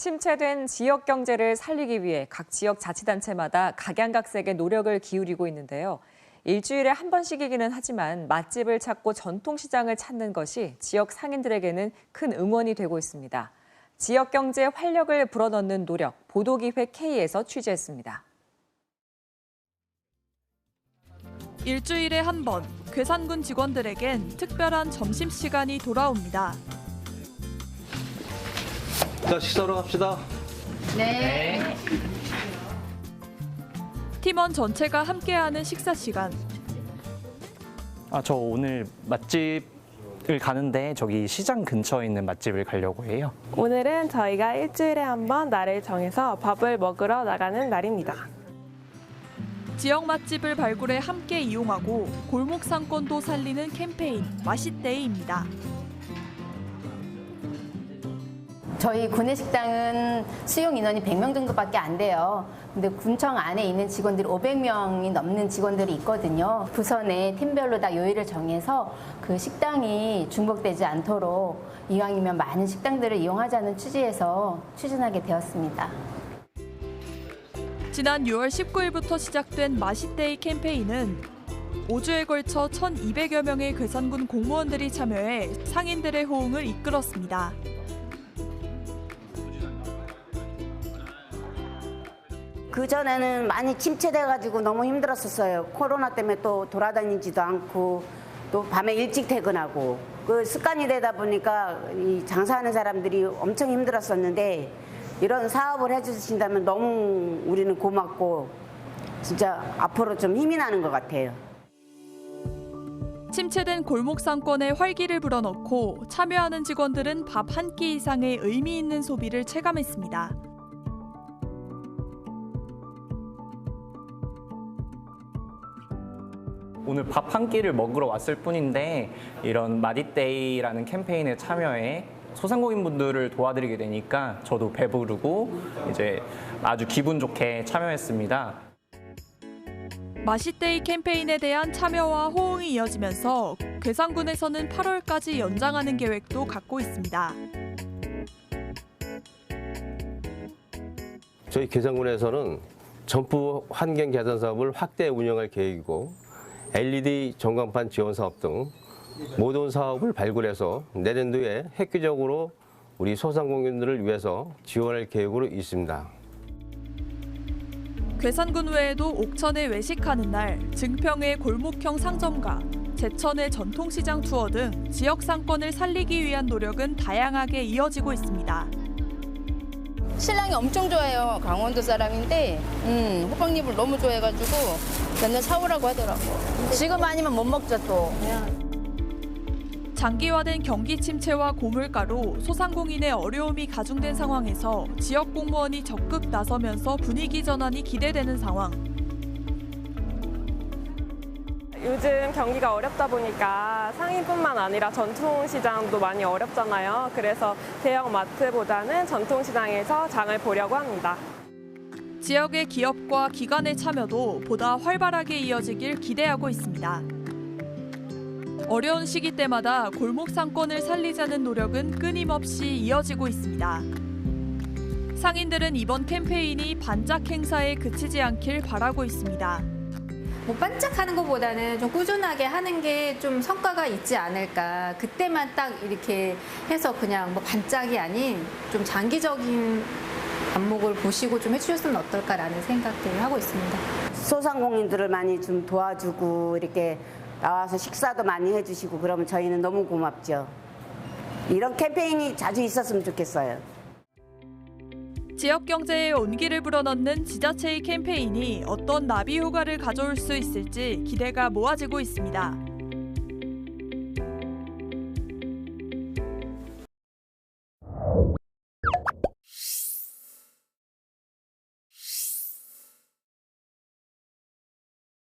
침체된 지역 경제를 살리기 위해 각 지역 자치단체마다 각양각색의 노력을 기울이고 있는데요. 일주일에 한 번씩이기는 하지만 맛집을 찾고 전통시장을 찾는 것이 지역 상인들에게는 큰 응원이 되고 있습니다. 지역 경제에 활력을 불어넣는 노력, 보도기획 K에서 취재했습니다. 일주일에 한 번 괴산군 직원들에겐 특별한 점심시간이 돌아옵니다. 자, 식사로 갑시다. 팀원 전체가 함께하는 식사 시간. 아, 저 오늘 맛집을 가는데 저기 시장 근처에 있는 맛집을 가려고 해요. 오늘은 저희가 일주일에 한 번 날을 정해서 밥을 먹으러 나가는 날입니다. 지역 맛집을 발굴해 함께 이용하고 골목 상권도 살리는 캠페인 맛있데이입니다. 저희 구내식당은 수용 인원이 100명 정도밖에 안 돼요. 근데 군청 안에 있는 직원들이 500명이 넘는 직원들이 있거든요. 부서 내 팀별로 다 요일을 정해서 그 식당이 중복되지 않도록 이왕이면 많은 식당들을 이용하자는 취지에서 추진하게 되었습니다. 지난 6월 19일부터 시작된 맛있데이 캠페인은 5주에 걸쳐 1,200여 명의 괴산군 공무원들이 참여해 상인들의 호응을 이끌었습니다. 그전에는 많이 침체돼가지고 너무 힘들었었어요. 코로나 때문에 또 돌아다니지도 않고 또 밤에 일찍 퇴근하고 그 습관이 되다 보니까 이 장사하는 사람들이 엄청 힘들었었는데 이런 사업을 해주신다면 너무 우리는 고맙고 진짜 앞으로 좀 힘이 나는 것 같아요. 침체된 골목 상권에 활기를 불어넣고 참여하는 직원들은 밥 한 끼 이상의 의미 있는 소비를 체감했습니다. 오늘 밥 한 끼를 먹으러 왔을 뿐인데 이런 마디데이라는 캠페인에 참여해 소상공인분들을 도와드리게 되니까 저도 배부르고 이제 아주 기분 좋게 참여했습니다. 맛있데이 캠페인에 대한 참여와 호응이 이어지면서 괴산군에서는 8월까지 연장하는 계획도 갖고 있습니다. 저희 계산군에서는 점포 환경 개선 사업을 확대 운영할 계획이고 LED 전광판 지원 사업 등 모든 사업을 발굴해서 내년도에 획기적으로 우리 소상공인들을 위해서 지원할 계획으로 있습니다. 괴산군 외에도 옥천에 외식하는 날, 증평의 골목형 상점가, 제천의 전통시장 투어 등 지역 상권을 살리기 위한 노력은 다양하게 이어지고 있습니다. 신랑이 엄청 좋아해요. 강원도 사람인데 음, 호박잎을 너무 좋아해가지고 맨날 사오라고 하더라고. 지금 아니면 못 먹죠 또. 장기화된 경기 침체와 고물가로 소상공인의 어려움이 가중된 상황에서 지역 공무원이 적극 나서면서 분위기 전환이 기대되는 상황. 요즘 경기가 어렵다 보니까 상인뿐만 아니라 전통시장도 많이 어렵잖아요. 그래서 대형 마트보다는 전통시장에서 장을 보려고 합니다. 지역의 기업과 기관의 참여도 보다 활발하게 이어지길 기대하고 있습니다. 어려운 시기 때마다 골목 상권을 살리자는 노력은 끊임없이 이어지고 있습니다. 상인들은 이번 캠페인이 반짝 행사에 그치지 않길 바라고 있습니다. 뭐 반짝하는 것보다는 좀 꾸준하게 하는 게 좀 성과가 있지 않을까. 그때만 딱 이렇게 해서 그냥 뭐 반짝이 아닌 좀 장기적인 안목을 보시고 좀 해주셨으면 어떨까라는 생각들을 하고 있습니다. 소상공인들을 많이 좀 도와주고 이렇게 나와서 식사도 많이 해주시고 그러면 저희는 너무 고맙죠. 이런 캠페인이 자주 있었으면 좋겠어요. 지역 경제에 온기를 불어넣는 지자체의 캠페인이 어떤 나비 효과를 가져올 수 있을지 기대가 모아지고 있습니다.